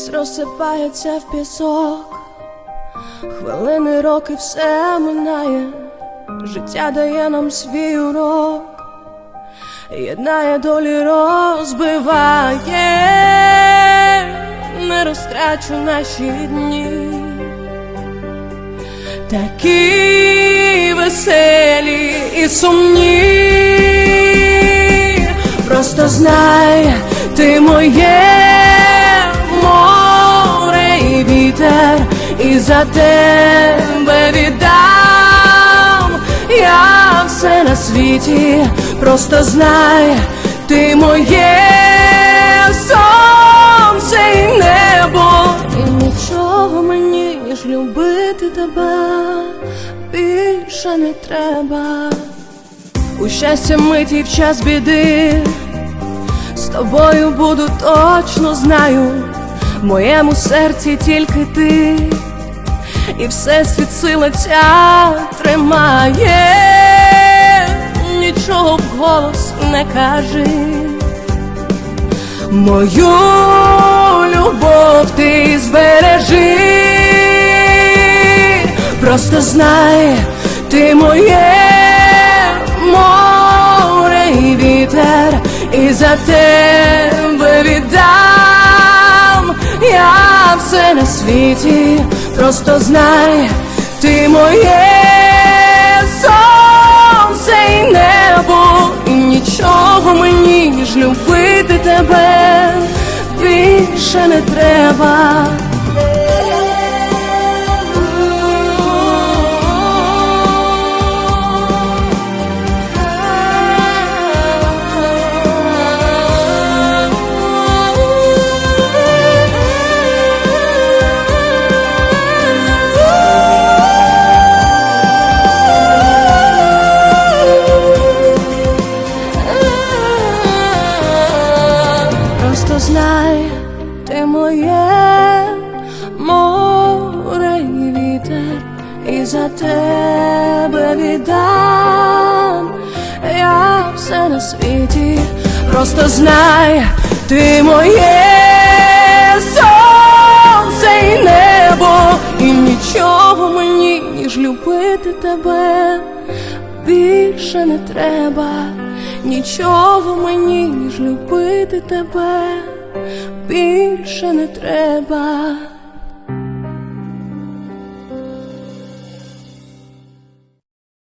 час розсипається в пісок, хвилини, роки все минає, життя дає нам свій урок, єднає долі розбиває, не розтрачу наші дні, такі веселі і сумні. Просто знай, ти моє вітер, і за тебе віддам. Я все на світі, просто знай, ти моє сонце і небо, і нічого мені, ніж любити тебе, більше не треба. У щастя миті в час біди, з тобою буду точно знаю, в моєму серці тільки ти, і все світ сила ця тримає, нічого вголос не кажи. Мою любов ти збережи, просто знай, ти моє море і вітер, і за тебе віддам я все на світі, просто знай, ти моє сонце і небо, і нічого мені, ніж любити тебе, більше не треба. Моє море і вітер, і за тебе віддам я все на світі, просто знай, ти моє сонце і небо, і нічого мені, ніж любити тебе, більше не треба. Нічого мені, ніж любити тебе, більше не треба.